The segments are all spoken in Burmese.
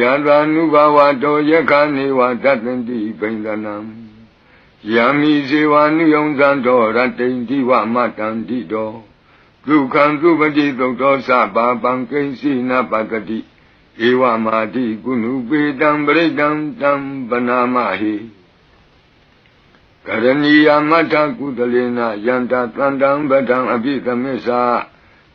ယတာနုဘဝတောယခနေဝတတ္တန္တိပိန္ဒနံယမိဇေဝနုယုံဇံတော်ရတ္တိန်ဒီဝမတံတိတောဒုက္ခံသုပတိသုတ်သောသဘာပံကိဉ္စီနပတတိဧဝမာတိကုဏုပေတံပရိတံတံပနာမဟိကရဏီယမတ္ထကုသလေနယန္တသန္တံပဒံအပိသမစ္ဆာ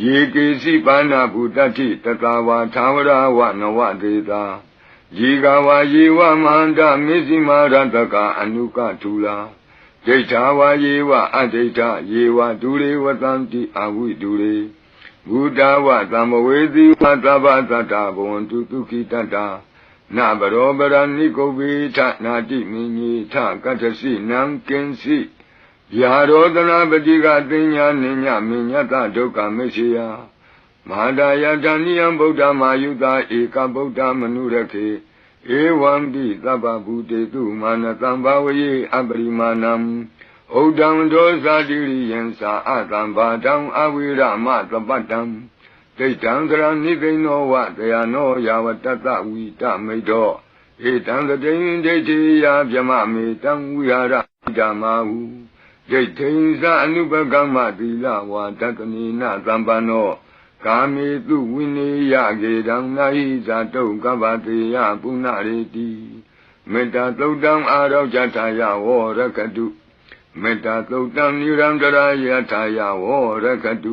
ယေကေစီပါဏဗုတ္တိတတဝါသာဝရဝနဝဒေတာယေကဝါယေဝမန္တမေဇိမာရတကအနုကထူလာဒိဋ္ဌာဝါယေဝအဒိဋ္ဌယေဝဒုရေဝတံတိအဝိဒုရေဘုဒ္ဓဝသံမဝေသီဝသဗ္ဗတတ္တာဘဝန္တုဒုက္ခိတတ္တာနဘရောပရဏိကုဗေထနာတိမင်းကြီးထကတ္ထစီနံကင်စီ ယာရောတနာပတိကသိညာနိညာမညတဒုက္ခမရှိယမဟာဒယတဏိယံဗုဒ္ဓမာယုတာဧကဗုဒ္ဓမနုရခေဧဝံတိသဗ္ဗဗုတေတုမာနတံဘာဝယေအပရိမာဏံဩဒံဒောဇာတိရိယံသာအတံဘာတံအဝိရမသပတ္တံဒိဋ္ဌံကရဏိသိဏောဝတယနောယာဝတတဝိတမိတ်တော်ဧတံတတိန်ဒိဋ္ဌိယဗျမမေတံဝိဟာရဓမ္မာဟု ဒိဋ္ဌိဉ္စအနုပကမ္မသီလဝါဒကနိနသံပန္နောကာမေတုဝိနေယကေတံနာဟိဇာတုကပ္ပတေယပုဏ္ဏရေတိမေတ္တာသုတ်တံအာရောဇထာယဝရကတုမေတ္တာသုတ်တံနိရန္တရာယထာယဝရကတု